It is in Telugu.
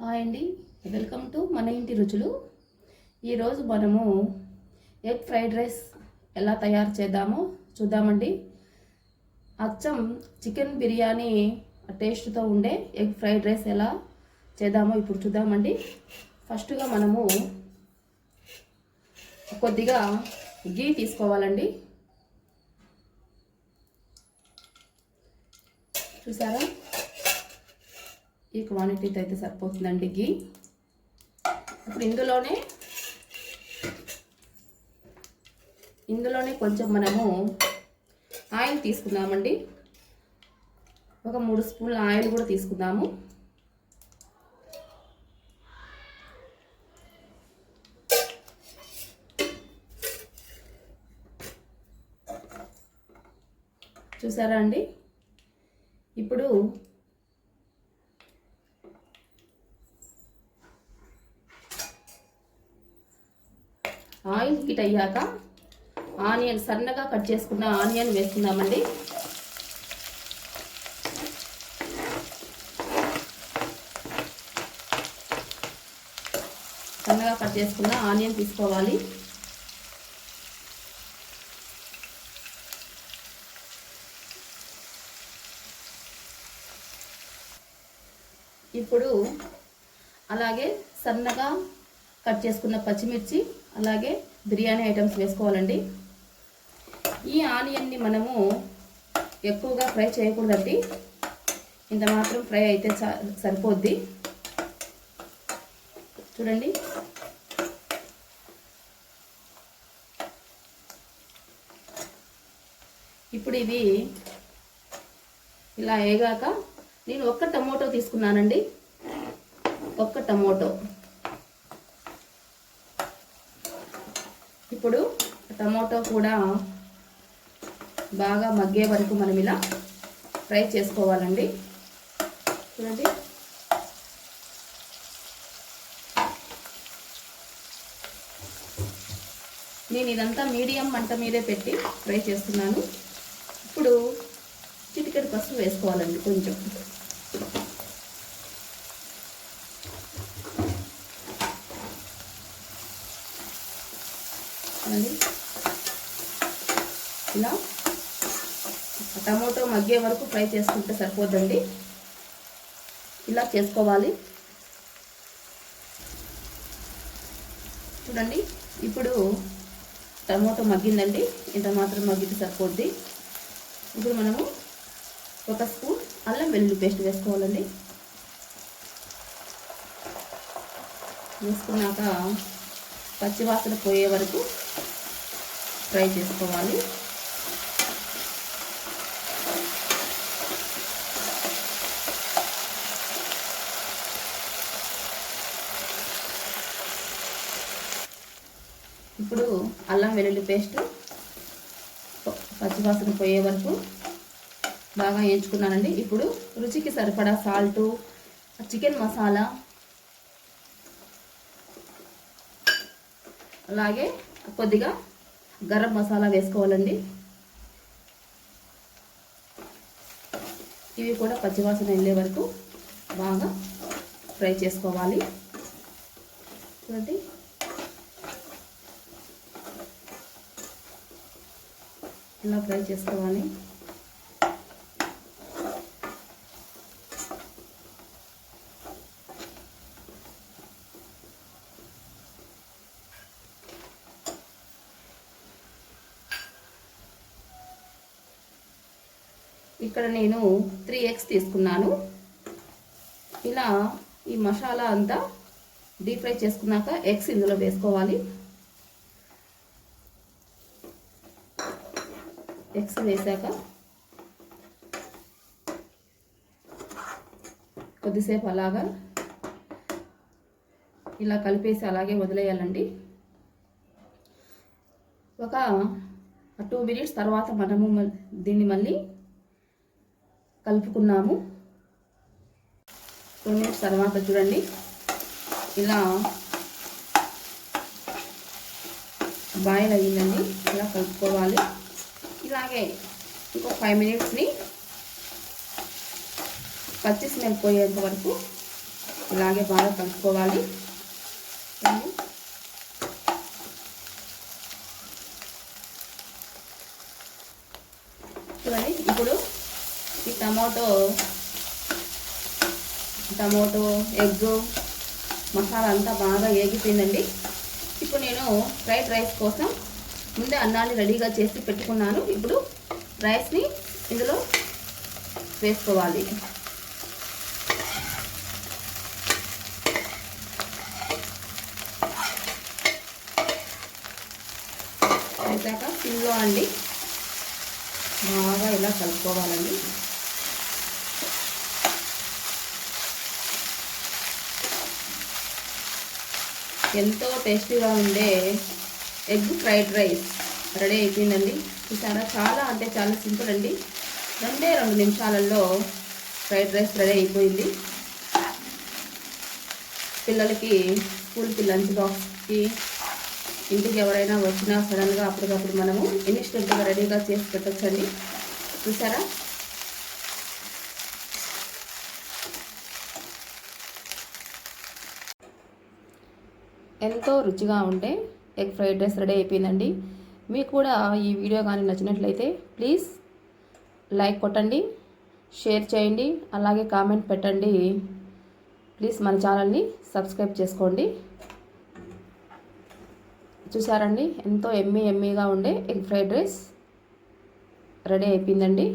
హాయ్ అండి. వెల్కమ్ టు మన ఇంటి రుచులు. ఈరోజు మనము ఎగ్ ఫ్రైడ్ రైస్ ఎలా తయారు చేద్దామో చూద్దామండి. అచ్చం చికెన్ బిర్యానీ టేస్ట్తో ఉండే ఎగ్ ఫ్రైడ్ రైస్ ఎలా చేద్దామో ఇప్పుడు చూద్దామండి. ఫస్ట్గా మనము కొద్దిగా గీ తీసుకోవాలండి. చూసారా? ఈ క్వాంటిటీతో అయితే సరిపోతుందండి గీ. ఇప్పుడు ఇందులోనే ఇందులోనే కొంచెం మనము ఆయిల్ తీసుకుందామండి. ఒక మూడు స్పూన్ల ఆయిల్ కూడా తీసుకుందాము. చూసారా అండి? ఇప్పుడు ఆయిల్ హీట్ అయ్యాక ఆనియన్ సన్నగా కట్ చేసుకున్న ఆనియన్ వేసుకుందామండి. సన్నగా కట్ చేసుకున్న ఆనియన్ తీసుకోవాలి. ఇప్పుడు అలాగే సన్నగా కట్ చేసుకున్న పచ్చిమిర్చి అలాగే బిర్యానీ ఐటమ్స్ వేసుకోవాలండి. ఈ ఆనియన్ని మనము ఎక్కువగా ఫ్రై చేయకూడదండి. ఇంత మాత్రం ఫ్రై అయితే సరిపోద్ది. చూడండి. ఇప్పుడు ఇవి ఇలా వేగాక నేను ఒక్క టమోటో తీసుకున్నానండి. ఒక్క టమోటో. ఇప్పుడు టమోటో కూడా బాగా మగ్గే వరకు మనం ఇలా ఫ్రై చేసుకోవాలండి. చూడండి. నేను ఇదంతా మీడియం మంట మీదే పెట్టి ఫ్రై చేస్తున్నాను. ఇప్పుడు చిటికెడు పసుపు వేసుకోవాలండి కొంచెం. అండి ఇలా టమోటో మగ్గే వరకు ఫ్రై చేసుకుంటే సరిపోద్దండి. ఇలా చేసుకోవాలి. చూడండి ఇప్పుడు టమోటో మగ్గిందండి. ఇంత మాత్రం మగ్గితే సరిపోద్ది. ఇప్పుడు మనము ఒక స్పూన్ అల్లం వెల్లుల్లి పేస్ట్ వేసుకోవాలండి. వేసుకున్నాక పచ్చివాసన పోయే వరకు ఫ్రై చేసుకోవాలి. ఇప్పుడు అల్లం వెల్లుల్లి పేస్ట్ పచ్చివాసన పోయే వరకు బాగా వేయించుకున్నానండి. ఇప్పుడు రుచికి సరిపడా సాల్టు చికెన్ మసాలా అలాగే కొద్దిగా గరం మసాలా వేసుకోవాలండి. ఇవి కూడా పచ్చివాసన వెళ్ళే వరకు బాగా ఫ్రై చేసుకోవాలి. చూడండి. ఇలా ఫ్రై చేసుకోవాలి. ఇక్కడ నేను త్రీ ఎగ్స్ తీసుకున్నాను. ఇలా ఈ మసాలా అంతా డీప్ ఫ్రై చేసుకున్నాక ఎగ్స్ ఇందులో వేసుకోవాలి. ఎగ్స్ వేసాక కొద్దిసేపు అలాగా ఇలా కలిపేసి అలాగే వదిలేయాలండి. ఒక టూ మినిట్స్ తర్వాత మనము దీన్ని మళ్ళీ కలుపుకున్నాము. టూ మినిట్స్ తర్వాత చూడండి. ఇలా బాయిల్ అయ్యిందండి ఇలా కలుపుకోవాలి. ఇలాగే ఇంకో ఫైవ్ మినిట్స్ని పచ్చి స్మెల్ పోయేంత వరకు ఇలాగే బాగా కలుపుకోవాలి చూడండి. చూడండి ఇప్పుడు ఈ టమాటో టమాటో ఎగ్ మసాలా అంతా బాగా ఏగిపోయిందండి ఇప్పుడు నేను ఫ్రైడ్ రైస్ కోసం ముందే అన్నాన్ని రెడీగా చేసి పెట్టుకున్నాను. ఇప్పుడు రైస్ని ఇందులో వేసుకోవాలి. వేసాక సిమ్లో అండి. బాగా ఇలా కలుపుకోవాలండి. ఎంతో టేస్టీగా ఉండే ఎగ్ ఫ్రైడ్ రైస్ రెడీ అయిపోయిందండి. చూసారా? చాలా అంటే చాలా సింపుల్ అండి. రెండే రెండు నిమిషాలలో ఫ్రైడ్ రైస్ రెడీ అయిపోయింది. పిల్లలకి స్కూల్కి లంచ్ బాక్స్కి ఇంటికి ఎవరైనా వచ్చినా సడన్గా అప్పటికప్పుడు మనము ఇన్స్టెంట్గా రెడీగా చేసి పెట్టచ్చండి. చూసారా? ఎంతో రుచిగా ఉంటే ఎగ్ ఫ్రైడ్ రైస్ రెడీ అయిపోయిందండి. మీకు కూడా ఈ వీడియో కానీ నచ్చినట్లయితే ప్లీజ్ లైక్ కొట్టండి షేర్ చేయండి అలాగే కామెంట్ పెట్టండి. ప్లీజ్ మన ఛానల్ని సబ్స్క్రైబ్ చేసుకోండి. చూసారండి? ఎంతో ఎమ్మీ ఎమ్మీగా ఉండే ఎగ్ ఫ్రైడ్ రైస్ రెడీ అయిపోయిందండి.